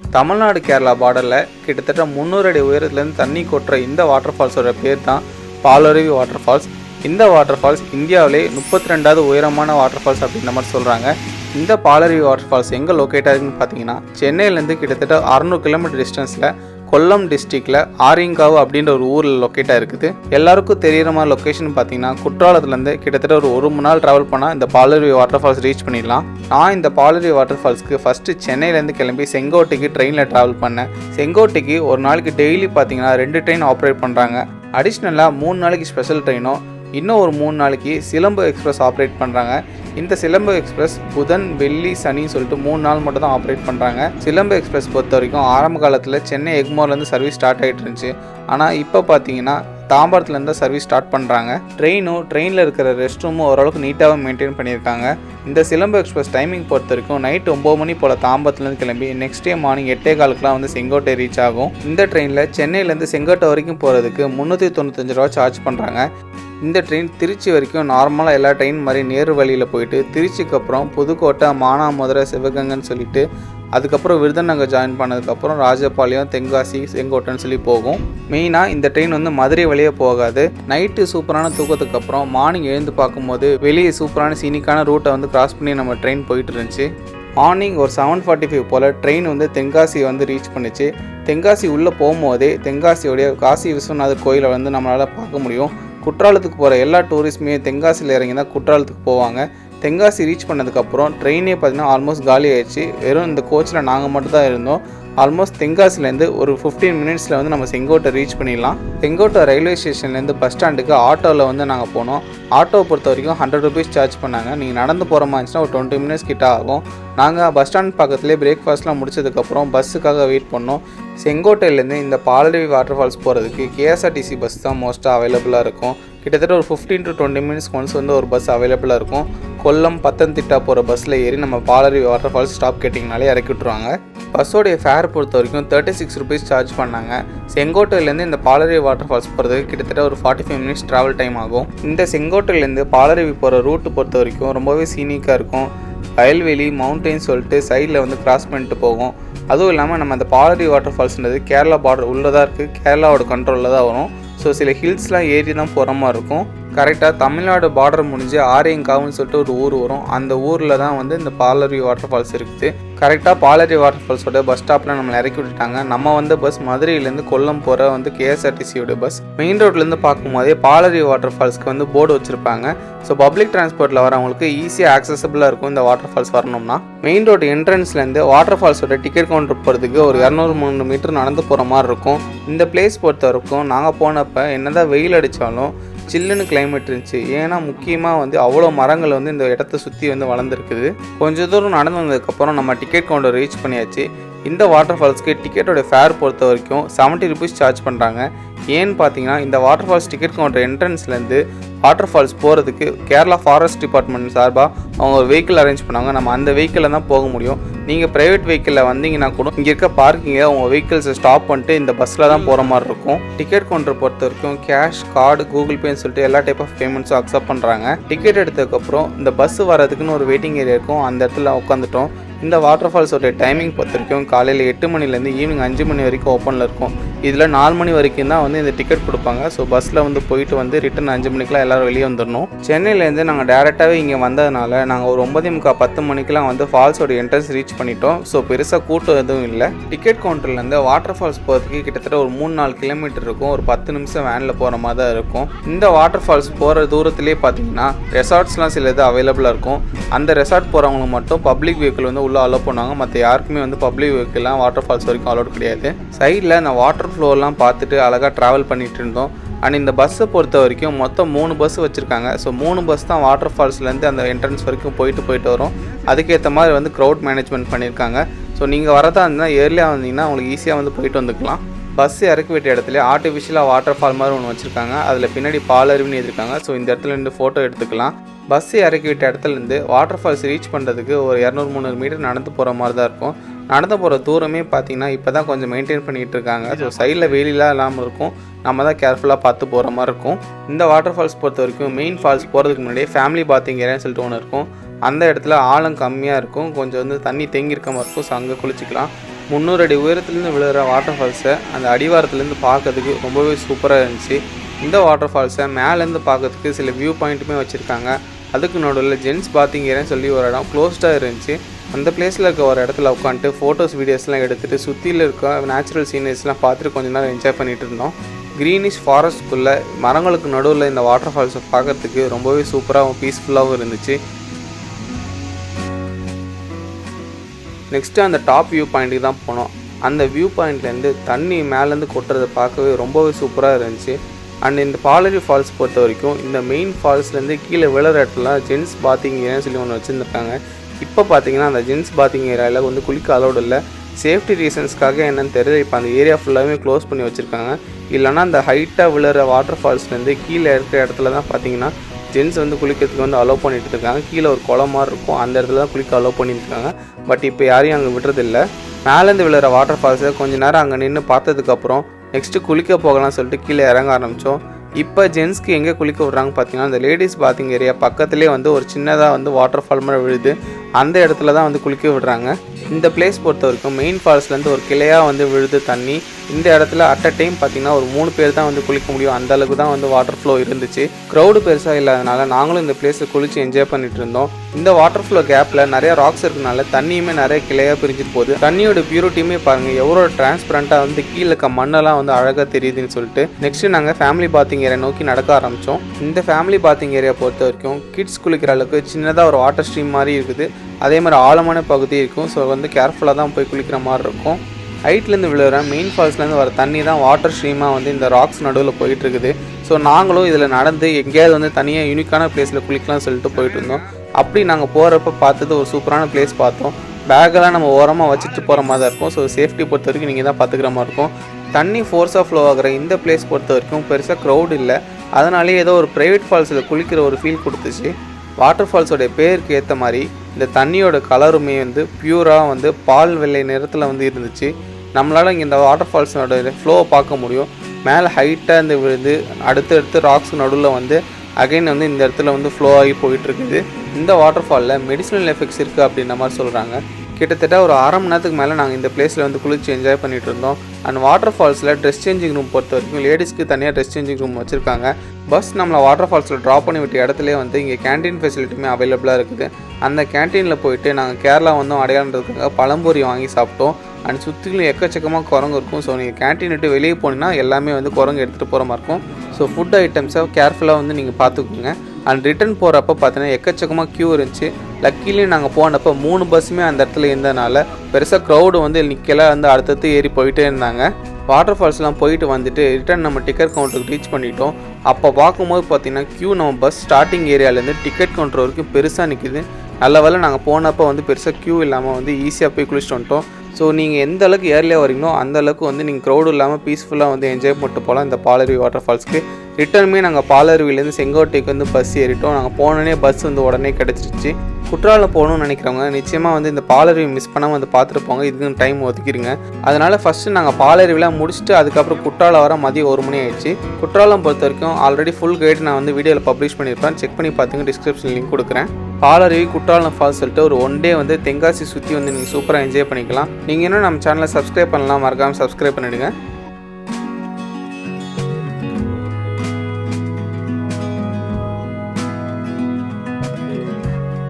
தமிழ்நாடு கேரளா பார்டரில் கிட்டத்தட்ட முந்நூறு அடி உயரத்துலேருந்து தண்ணி கொட்டுற இந்த வாட்டர் ஃபால்ஸோட பேர் தான் பாலருவி வாட்டர் ஃபால்ஸ் இந்த வாட்டர் ஃபால்ஸ் இந்தியாவிலே முப்பத்தி ரெண்டாவது உயரமான வாட்டர் ஃபால்ஸ் அப்படின்ற மாதிரி சொல்கிறாங்க இந்த பாலருவி வாட்டர் ஃபால்ஸ் எங்கே லொக்கேட் ஆகுதுன்னு பார்த்தீங்கன்னா சென்னையிலேருந்து கிட்டத்தட்ட அறநூறு கிலோமீட்டர் டிஸ்டன்ஸில் கொல்லம் டிஸ்ட்ரிக்டில் ஆரியங்காவ் அப்படின்ற ஒரு ஊரில் லொக்கேட்டாக இருக்குது எல்லாருக்கும் தெரியிற மாதிரி லொக்கேஷன் பார்த்தீங்கன்னா குற்றாலத்துலேருந்து கிட்டத்தட்ட ஒரு ஒரு மணி நாள் ட்ராவல் பண்ணால் இந்த பாலருவி வாட்டர் ஃபால்ஸ் ரீச் பண்ணிடலாம். நான் இந்த பாலருவி வாட்டர் ஃபால்ஸ்க்கு ஃபஸ்ட்டு சென்னையிலேருந்து கிளம்பி செங்கோட்டைக்கு ட்ரெயினில் ட்ராவல் பண்ணேன். செங்கோட்டைக்கு ஒரு நாளைக்கு டெய்லி பார்த்தீங்கன்னா ரெண்டு ட்ரெயின் ஆப்ரேட் பண்ணுறாங்க அடிஷ்னலாக மூணு நாளைக்கு ஸ்பெஷல் ட்ரெயினும் இன்னும் ஒரு மூணு நாளைக்கு சிலம்பு எக்ஸ்பிரஸ் ஆப்ரேட் பண்ணுறாங்க இந்த சிலம்பு எக்ஸ்பிரஸ் புதன் வெள்ளி சனின்னு சொல்லிட்டு மூணு நாள் மட்டும் தான் ஆப்ரேட் பண்ணுறாங்க சிலம்பு எக்ஸ்பிரஸ் பொறுத்த வரைக்கும் ஆரம்ப காலத்தில் சென்னை எக்மோர்லேருந்து சர்வீஸ் ஸ்டார்ட் ஆகிட்டு இருந்துச்சு. ஆனால் இப்போ பார்த்தீங்கன்னா தாம்பரத்துலேருந்து சர்வீஸ் ஸ்டார்ட் பண்ணுறாங்க ட்ரெயினும் ட்ரெயினில் இருக்கிற ரெஸ்ட் ரூமும் ஓரளவுக்கு நீட்டாக மெயின்டைன் பண்ணியிருக்காங்க. இந்த சிலம்பு எக்ஸ்பிரஸ் டைமிங் பொறுத்த வரைக்கும் நைட் ஒம்பது மணி போல் தாம்பரத்துலேருந்து கிளம்பி நெக்ஸ்ட் டே மார்னிங் எட்டே காலுக்குலாம் வந்து செங்கோட்டை ரீச் ஆகும். இந்த ட்ரெயினில் சென்னையிலேருந்து செங்கோட்டை வரைக்கும் போகிறதுக்கு முந்நூற்றி தொண்ணூத்தஞ்சு ரூபா சார்ஜ் பண்ணுறாங்க இந்த ட்ரெயின் திருச்சி வரைக்கும் நார்மலாக எல்லா ட்ரெயின் மாதிரி நேரு வழியில் போயிட்டு திருச்சிக்கு அப்புறம் புதுக்கோட்டை மானாமதுரை சிவகங்கைன்னு சொல்லிட்டு அதுக்கப்புறம் விருதுநகர் ஜாயின் பண்ணதுக்கப்புறம் ராஜபாளையம் தென்காசி செங்கோட்டைன்னு சொல்லி போகும். மெயினாக இந்த ட்ரெயின் வந்து மதுரை வழியே போகாது. நைட்டு சூப்பரான தூக்கத்துக்கு அப்புறம் மார்னிங் எழுந்து பார்க்கும்போது வெளியே சூப்பரான சீனிக்கான ரூட்டை வந்து கிராஸ் பண்ணி நம்ம ட்ரெயின் போயிட்டு இருந்துச்சு. மார்னிங் ஒரு செவன் ஃபார்ட்டி ஃபைவ் போல் ட்ரெயின் வந்து தென்காசி வந்து ரீச் பண்ணிச்சு. தென்காசி உள்ளே போகும்போதே தென்காசியோடைய காசி விஸ்வநாதர் கோயிலை வந்து நம்மளால் பார்க்க முடியும். குற்றாலத்துக்கு போகிற எல்லா டூரிஸ்ட்டுமே தென்காசியில் இறங்கி தான் குற்றாலத்துக்கு போவாங்க. தென்காசி ரீச் பண்ணதுக்கப்புறம் ட்ரெயினே பார்த்தீங்கன்னா ஆல்மோஸ்ட் காலி ஆயிடுச்சு. வெறும் இந்த கோச்சில் நாங்கள் மட்டும் தான் இருந்தோம். ஆல்மோஸ்ட் தென்காசிலேருந்து ஒரு ஃபிஃப்டீன் மினிட்ஸில் வந்து நம்ம செங்கோட்டை ரீச் பண்ணிடலாம். செங்கோட்டை ரயில்வே ஸ்டேஷன்லேருந்து பஸ் ஸ்டாண்டுக்கு ஆட்டோவில் வந்து நாங்கள் போனோம். ஆட்டோவை பொறுத்த வரைக்கும் ஹண்ட்ரட் ருபீஸ் சார்ஜ் பண்ணாங்க. நீங்கள் நடந்து போகிற மாதிரி இருந்துச்சுன்னா ஒரு டுவெண்ட்டி மினிட்ஸ் கிட்ட ஆகும். நாங்கள் பஸ் ஸ்டாண்ட் பக்கத்துலேயே பிரேக்ஃபாஸ்ட்லாம் முடிச்சதுக்கப்புறம் பஸ்ஸுக்காக வெயிட் பண்ணோம். செங்கோட்டையிலேருந்து இந்த பாலருவி வாட்டர் ஃபால்ஸ் போகிறதுக்கு கேஎஸ்ஆர்டிசி பஸ் தான் மோஸ்ட்டாக அவைலபிளாக இருக்கும். கிட்டத்தட்ட ஒரு fifteen to twenty minutes once வந்து ஒரு பஸ் அவைலபிளாக இருக்கும். கொல்லம் பத்தன்திட்டா போகிற பஸ்ஸில் ஏறி நம்ம பாலரி வாட்டர் ஃபால்ஸ் ஸ்டாப் கேட்டிங்கனாலே இறக்கி விட்ருவாங்க பஸ்ஸோடைய ஃபேர் பொறுத்த வரைக்கும் தேர்ட்டி சிக்ஸ் ருபீஸ் சார்ஜ் பண்ணாங்க. செங்கோட்டையிலேருந்து இந்த பாலரி வாட்டர் ஃபால்ஸ் போகிறதுக்கு கிட்டத்தட்ட ஒரு forty five minutes travel time ஆகும். இந்த செங்கோட்டையிலேருந்து பாலருவி போகிற ரூட்டு பொறுத்த வரைக்கும் ரொம்பவே சீனிக்காக இருக்கும். வயல்வெளி மவுண்டெயின் சொல்லிட்டு சைடில் வந்து கிராஸ் பண்ணிட்டு போகும். அதுவும் இல்லாமல் நம்ம அந்த பாலரி வாட்டர் ஃபால்ஸ்ன்றது கேரளா பார்டர் உள்ளே தான் இருக்குது கேரளாவோட கண்ட்ரோலில் தான் வரும். ஸோ சில ஹில்ஸ்லாம் ஏறி தான் போகிற மாதிரி இருக்கும். கரெக்டாக தமிழ்நாடு பார்டர் முடிஞ்சு ஆரியங்காவுன்னு சொல்லிட்டு ஒரு ஊர் வரும். அந்த ஊரில் தான் வந்து இந்த பாலரி வாட்டர் ஃபால்ஸ் இருக்குது கரெக்டாக பாலரி வாட்டர் ஃபால்ஸோட பஸ் ஸ்டாப்பில் நம்மளை இறக்கி விட்டுட்டாங்க. நம்ம வந்த பஸ் மதுரையிலேருந்து கொல்லம் போகிற வந்து கேஎஸ்ஆர்டிசியோட பஸ் மெயின் ரோட்லேருந்து பார்க்கும்போதே பாலரி வாட்டர் ஃபால்ஸ்க்கு வந்து போர்டு வச்சுருப்பாங்க. ஸோ பப்ளிக் டிரான்ஸ்போர்ட்டில் வரவங்களுக்கு ஈஸியாக ஆக்சசபிளாக இருக்கும் இந்த வாட்டர் ஃபால்ஸ் வரணும்னா மெயின் ரோடு என்ட்ரன்ஸ்லேருந்து வாட்டர் ஃபால்ஸோட டிக்கெட் கவுண்டர் போகிறதுக்கு ஒரு இரநூறு மூணு மீட்டர் நடந்து போகிற மாதிரி இருக்கும். இந்த பிளேஸ் பொறுத்த வரைக்கும் நாங்கள் போனப்போ என்னதான் வெயில் அடித்தாலும் சில்லுன்னு கிளைமேட் இருந்துச்சு. ஏன்னா முக்கியமாக வந்து அவ்வளோ மரங்கள் வந்து இந்த இடத்த சுற்றி வந்து வளர்ந்துருக்குது. கொஞ்ச தூரம் நடந்து வந்ததுக்கப்புறம் நம்ம டிக்கெட் கவுண்டர் ரீச் பண்ணியாச்சு. இந்த வாட்டர் ஃபால்ஸ்க்கு டிக்கெட்டோட ஃபேர் பொறுத்த வரைக்கும் செவன்ட்டி ருபீஸ் சார்ஜ் பண்ணுறாங்க ஏன்னு பார்த்தீங்கன்னா இந்த வாட்டர் ஃபால்ஸ் டிக்கெட் கவுண்டர் என்ட்ரன்ஸ்லேருந்து வாட்டர் ஃபால்ஸ் போகிறதுக்கு கேரளா ஃபாரஸ்ட் டிபார்ட்மெண்ட் சார்பாக அவங்க ஒரு வெஹிக்கிள் அரேஞ்ச் பண்ணாங்க. நம்ம அந்த வெஹிக்கிளில் தான் போக முடியும். நீங்கள் ப்ரைவேட் வெஹிக்கிளில் வந்தீங்கன்னா கூட இங்கே இருக்க பார்க்கிங்கை உங்கள் வெஹிக்கிள்ஸை ஸ்டாப் பண்ணிட்டு இந்த பஸ்ஸில் தான் போகிற மாதிரி இருக்கும். டிக்கெட் கவுண்டர் பொறுத்த வரைக்கும் கேஷ் கார்டு கூகுள் பேன்னு சொல்லிட்டு எல்லா டைப் ஆஃப் பேமெண்ட்ஸும் அக்செப்ட் பண்ணுறாங்க டிக்கெட் எடுத்ததுக்கப்புறம் இந்த பஸ் வரதுக்குன்னு ஒரு வெயிட்டிங் ஏரியா இருக்கும். அந்த இடத்துல உட்காந்துட்டோம் இந்த வாட்டர் ஃபால்ஸோட டைமிங் பொறுத்த வரைக்கும் காலையில் எட்டு மணிலேருந்து ஈவினிங் அஞ்சு மணி வரைக்கும் ஓப்பனில் இருக்கும். இதில் நாலு மணி வரைக்கும் தான் வந்து இந்த டிக்கெட் கொடுப்பாங்க. ஸோ பஸ்ஸில் வந்து போயிட்டு வந்து ரிட்டன் அஞ்சு மணிக்கெலாம் எல்லோரும் வெளியே வந்துடணும். சென்னையிலேருந்து நாங்கள் டேரெக்டாகவே இங்கே வந்ததுனால நாங்கள் ஒரு ஒன்பதே முக்கால் பத்து மணிக்கெலாம் வந்து ஃபால்ஸோட என்ட்ரன்ஸ் ரீச் பண்ணிட்டோம். ஸோ பெருசாக கூட்டம் எதுவும் இல்லை. டிக்கெட் கவுண்டர்லேருந்து வாட்டர் ஃபால்ஸ் போகிறதுக்கு கிட்டத்தட்ட ஒரு மூணு நாலு கிலோமீட்டர் இருக்கும். ஒரு பத்து நிமிஷம் வேனில் போகிற மாதிரி தான் இருக்கும். இந்த வாட்டர் ஃபால்ஸ் போகிற தூரத்துலேயே பார்த்தீங்கன்னா ரெசார்ட்ஸ்லாம் சில இது அவைலபிளாக இருக்கும். அந்த ரெசார்ட் போகிறவங்களுக்கு மட்டும் பப்ளிக் வெஹிக்கிள் வந்து உள்ளே அலோவ் பண்ணுவாங்க. மற்ற யாருக்குமே வந்து பப்ளிக் வெஹிக்கிள்லாம் வாட்டர் ஃபால்ஸ் வரைக்கும் அலோட் கிடையாது. சைடில் அந்த வாட்டர் ஃப்ளோலாம் பார்த்துட்டு அழகாக ட்ராவல் பண்ணிட்டு இருந்தோம். அண்ட் இந்த பஸ்ஸை பொறுத்த வரைக்கும் மொத்தம் மூணு பஸ் வச்சுருக்காங்க. ஸோ மூணு பஸ் தான் வாட்டர் ஃபால்ஸ்லேருந்து அந்த என்ட்ரன்ஸ் வரைக்கும் போயிட்டு போயிட்டு வரும். அதுக்கேற்ற மாதிரி வந்து க்ரௌட் மேனேஜ்மெண்ட் பண்ணியிருக்காங்க ஸோ நீங்கள் வரதா இருந்தால் ஏர்லியாக வந்தீங்கன்னா உங்களுக்கு ஈஸியாக வந்து போயிட்டு வந்துக்கலாம். பஸ் இறக்கி விட்ட இடத்துல ஆர்டிஃபிஷியலாக வாட்டர் ஃபால் மாதிரி ஒன்று வச்சுருக்காங்க. அதில் பின்னாடி பாலருவின்னு எழுதிருக்காங்க ஸோ இந்த இடத்துல இருந்து ஃபோட்டோ எடுத்துக்கலாம். பஸ் இறக்கி விட்ட இடத்துலேருந்து வாட்டர் ஃபால்ஸ் ரீச் பண்ணுறதுக்கு ஒரு இரநூறு முந்நூறு மீட்டர் நடந்து போகிற மாதிரி தான் இருக்கும். நடந்து போகிற தூரமே பார்த்தீங்கன்னா இப்போ தான் கொஞ்சம் மெயின்டைன் பண்ணிகிட்டு இருக்காங்க. ஸோ சைடில் வெயிலாம் இல்லாமல் இருக்கும். நம்ம தான் கேர்ஃபுல்லாக பார்த்து போகிற மாதிரி இருக்கும். இந்த வாட்டர் ஃபால்ஸ் பொறுத்த வரைக்கும் மெயின் ஃபால்ஸ் போகிறதுக்கு முன்னாடியே ஃபேமிலி பாத்திங் ஏரியான்னு சொல்லிட்டு ஒன்று இருக்கும். அந்த இடத்துல ஆழம் கம்மியாக இருக்கும். கொஞ்சம் வந்து தண்ணி தேங்கி இருக்க மாதிரி இருக்கும். ஸோ அங்கே குளிச்சிக்கலாம். முந்நூறு அடி உயரத்துலேருந்து விழுகிற வாட்டர் ஃபால்ஸை அந்த அடிவாரத்துலேருந்து பார்க்கறதுக்கு ரொம்பவே சூப்பராக இருந்துச்சு. இந்த வாட்டர் ஃபால்ஸை மேலேருந்து பார்க்கறதுக்கு சில வியூ பாயிண்ட்டுமே வச்சுருக்காங்க. அதுக்கு நடுவில் ஜென்ஸ் பாத்திங் ஏரியான்னு சொல்லி ஒரு இடம் க்ளோஸ்டாக இருந்துச்சு. அந்த பிளேஸில் இருக்க ஒரு இடத்துல உட்காந்துட்டு ஃபோட்டோஸ் வீடியோஸ்லாம் எடுத்துகிட்டு சுற்றியில் இருக்க நேச்சுரல் சீனரிஸ்லாம் பார்த்துட்டு கொஞ்ச நேரம் என்ஜாய் பண்ணிகிட்டு இருந்தோம். க்ரீனிஷ் ஃபாரஸ்ட்குள்ளே மரங்களுக்கு நடுவில் இந்த வாட்டர் ஃபால்ஸை பார்க்கறதுக்கு ரொம்பவே சூப்பராகவும் பீஸ்ஃபுல்லாகவும் இருந்துச்சு. நெக்ஸ்ட்டு அந்த டாப் வியூ பாயிண்ட்டுக்கு தான் போனோம். அந்த வியூ பாயிண்ட்லேருந்து தண்ணி மேலேருந்து கொட்டுறதை பார்க்கவே ரொம்பவே சூப்பராக இருந்துச்சு. அண்ட் இந்த பாலரி ஃபால்ஸ் பொறுத்த வரைக்கும் இந்த மெயின் ஃபால்ஸ்லேருந்து கீழே விழுற இடத்துல ஜென்ஸ் பாத்திங் சொல்லி ஒன்று வச்சுருந்துருக்காங்க. இப்போ பார்த்தீங்கன்னா அந்த ஜென்ஸ் பாத்திங் ஏரியாவில் வந்து குளிக்க அலோடு இல்லை. சேஃப்டி ரீசன்ஸ்க்காக என்னன்னு தெரியல. இப்போ அந்த ஏரியா ஃபுல்லாகவே க்ளோஸ் பண்ணி வச்சுருக்காங்க. இல்லைனா அந்த ஹைட்டாக விழுற வாட்டர் ஃபால்ஸ்லேருந்து கீழே இருக்கிற இடத்துல தான் பார்த்தீங்கன்னா ஜென்ஸ் வந்து குளிக்கிறதுக்கு வந்து அலோவ் பண்ணிட்டு இருக்காங்க. கீழே ஒரு குளம் மாதிரி இருக்கும். அந்த இடத்துல தான் குளிக்க அலோவ் பண்ணியிருக்காங்க பட் இப்போ யாரையும் அங்கே விடுறதில்ல. மேலேருந்து விழுற வாட்டர் ஃபால்ஸை கொஞ்ச நேரம் அங்கே நின்று பார்த்ததுக்கப்புறம் நெக்ஸ்ட்டு குளிக்க போகலாம்னு சொல்லிட்டு கீழே இறங்க ஆரம்பித்தோம் இப்போ ஜென்ஸ்க்கு எங்கே குளிக்க விட்றாங்க பார்த்தீங்கன்னா அந்த லேடிஸ் பாத்திங் ஏரியா பக்கத்துலேயே வந்து ஒரு சின்னதாக வந்து வாட்டர் ஃபால் மாதிரி விழுது. அந்த இடத்துல தான் வந்து குளிக்க விடுறாங்க. இந்த பிளேஸ் பொறுத்த வரைக்கும் மெயின் ஃபால்ஸ்லேருந்து ஒரு கிளையாக வந்து விழுது தண்ணி. இந்த இடத்துல அட் அ டைம் பார்த்தீங்கன்னா ஒரு மூணு பேர் தான் வந்து குளிக்க முடியும். அந்த அளவுக்கு தான் வந்து வாட்டர் ஃப்ளோ இருந்துச்சு. க்ரௌடு பெருசாக இல்லாதனால நாங்களும் இந்த பிளேஸில் குளித்து என்ஜாய் பண்ணிட்டு இருந்தோம். இந்த வாட்டர் ஃப்ளோ கேப்பில் நிறைய ராக்ஸ் இருக்கனால தண்ணியுமே நிறைய கிளையாக பிரிஞ்சிட்டு போகுது. தண்ணியோட பியூரிட்டியுமே பாருங்கள் எவ்வளோ டிரான்ஸ்பரண்ட்டாக வந்து கீழே இருக்க மண்ணெல்லாம் வந்து அழகாக தெரியுதுன்னு சொல்லிட்டு நெக்ஸ்ட் நாங்கள் ஃபேமிலி பாத்திங் ஏரியா நோக்கி நடக்க ஆரம்பித்தோம் இந்த ஃபேமிலி பாத்திங் ஏரியா பொறுத்த வரைக்கும் கிட்ஸ் குளிக்கிற அளவுக்கு சின்னதாக ஒரு வாட்டர் ஸ்ட்ரீம் மாதிரி இருக்குது. அதே மாதிரி ஆழமான பகுதி இருக்கும். ஸோ வந்து கேர்ஃபுல்லாக தான் போய் குளிக்கிற மாதிரி இருக்கும். ஹைட்லேருந்து விழுகிற மெயின் ஃபால்ஸ்லேருந்து வர தண்ணி தான் வாட்டர் ஸ்ட்ரீமாக வந்து இந்த ராக்ஸ் நடுவில் போயிட்டு இருக்குது. ஸோ நாங்களும் இதில் நடந்து எங்கேயாவது வந்து தனியாக யூனிக்கான பிளேஸில் குளிக்கலாம்னு சொல்லிட்டு போயிட்டு இருந்தோம். அப்படி நாங்கள் போகிறப்ப பார்த்தது ஒரு சூப்பரான பிளேஸ் பார்த்தோம். பேக்கெல்லாம் நம்ம ஓரமாக வச்சுட்டு போகிற மாதிரி தான் இருக்கும். ஸோ சேஃப்டி பொறுத்த வரைக்கும் நீங்கள் தான் பார்த்துக்கிற மாதிரி இருக்கும். தண்ணி ஃபோர்ஸாக ஃப்ளோ ஆகிற இந்த பிளேஸ் பொறுத்த வரைக்கும் பெருசாக க்ரௌட் இல்லை. அதனாலேயே ஏதோ ஒரு ப்ரைவேட் ஃபால்ஸில் குளிக்கிற ஒரு ஃபீல் கொடுத்துச்சு. வாட்டர் ஃபால்ஸோடைய பேருக்கு ஏற்ற மாதிரி இந்த தண்ணியோட கலருமே வந்து பியூராக வந்து பால் வெள்ளை நிறத்தில் வந்து இருந்துச்சு. நம்மளால் இங்கே இந்த வாட்டர் ஃபால்ஸோட ஃப்ளோவை பார்க்க முடியும். மேலே ஹைட்டாக இந்த விழுந்து அடுத்தடுத்து ராக்ஸ் நடுவில் வந்து அகைன் வந்து இந்த இடத்துல வந்து ஃப்ளோ ஆகி போயிட்டுருக்குது. இந்த வாட்டர் ஃபாலில் மெடிசினல் எஃபெக்ட்ஸ் இருக்குது அப்படின்ற மாதிரி சொல்கிறாங்க கிட்டத்தட்ட ஒரு அரை மணி நேரத்துக்கு மேலே நாங்கள் இந்த பிளேஸில் வந்து குளிச்சு என்ஜாய் பண்ணிகிட்டு இருந்தோம். அண்ட் வாட்டர் ஃபால்ஸில் ட்ரெஸ் சேஞ்சிங் ரூம் பொறுத்த வரைக்கும் லேடிஸ்க்கு தனியாக ட்ரெஸ் சேஞ்சிங் ரூம் வச்சுருக்காங்க. பஸ் நம்மளை வாட்டர் ஃபால்ஸில் ட்ராப் பண்ணி விட்ட இடத்துலேயே வந்து இங்கே கேண்டீன் ஃபெசிலிட்டியுமே அவைலபிளாக இருக்குது. அந்த கேண்டீனில் போயிட்டு நாங்கள் கேரளா வந்தோம் அடையாளன்றதுக்காக பழம்பொரி வாங்கி சாப்பிட்டோம். அண்ட் சுற்றிலும் எக்கச்சக்கமாக குரங்கு இருக்கும். ஸோ நீங்கள் கேண்டீன் விட்டு வெளியே போனீங்கன்னா எல்லாமே வந்து குரங்கு எடுத்துகிட்டு போகிற மாதிரி இருக்கும். ஸோ ஃபுட் ஐட்டம்ஸை கேர்ஃபுல்லாக வந்து நீங்கள் பார்த்துக்குங்க. அண்ட் ரிட்டர்ன் போகிறப்ப பார்த்தீங்கன்னா எக்கச்சக்கமாக க்யூ இருந்துச்சு. லக்கிலையும் நாங்கள் போனப்போ மூணு பஸ்ஸுமே அந்த இடத்துல இருந்தனால பெருசாக க்ரௌடு வந்து நிற்கல வந்து அடுத்தடுத்து ஏறி போயிட்டே இருந்தாங்க. வாட்டர் ஃபால்ஸ்லாம் போயிட்டு வந்துட்டு ரிட்டர்ன் நம்ம டிக்கெட் கவுண்டருக்கு ரீச் பண்ணிட்டோம். அப்போ பார்க்கும்போது பார்த்தீங்கன்னா க்யூ நம்ம பஸ் ஸ்டார்டிங் ஏரியாலேருந்து டிக்கெட் கவுண்டர் வரைக்கும் பெருசாக நிற்கிது நல்ல வேலை நாங்கள் போனப்போ வந்து பெருசாக க்யூ இல்லாமல் வந்து ஈஸியாக போய் குளிச்சுட்டு வந்துட்டோம். ஸோ நீங்கள் எந்த அளவுக்கு ஏர்லியாக வரீங்களோ அந்த அளவுக்கு வந்து நீங்கள் க்ரௌடு இல்லாமல் பீஸ்ஃபுல்லாக வந்து என்ஜாய் பண்ணிட்டு போகலாம் இந்த பாலரி வாட்டர் ஃபால்ஸ்க்கு ரிட்டர்னுமே நாங்கள் பாலருவிலேருந்து செங்கோட்டைக்கு வந்து பஸ் ஏறிட்டோம். நாங்கள் போனோடனே பஸ் வந்து உடனே கிடச்சிருச்சு. குற்றாலம் போகணும்னு நினைக்கிறவங்க நிச்சயமாக வந்து இந்த பாலருவி மிஸ் பண்ணாமல் வந்து பார்த்துட்டு போங்க. இதுக்கு டைம் ஒதுக்கிடுங்க. அதனால் ஃபஸ்ட்டு நாங்கள் பாலருவிலாம் முடிச்சுட்டு அதுக்கப்புறம் குற்றாலம் வர மதியம் ஒரு மணி ஆயிடுச்சு. குற்றாலம் பொறுத்த வரைக்கும் ஆல்ரெடி ஃபுல் கைடு நான் வந்து வீடியோவில் பப்ளிஷ் பண்ணியிருப்பேன். செக் பண்ணி பார்த்துங்க டிஸ்கிரிப்ஷன் லிங்க் கொடுக்குறேன். பாலருவி குற்றாலம் ஃபால்ஸ் சொல்லிட்டு ஒரு ஒன் டே வந்து தென்காசி சுற்றி வந்து நீங்கள் சூப்பராக என்ஜாய் பண்ணிக்கலாம். நீங்கள் இன்னும் நம்ம சேனலை சப்ஸ்கிரைப் பண்ணலாம் மறக்காமல் சப்ஸ்கிரைப் பண்ணிவிடுங்க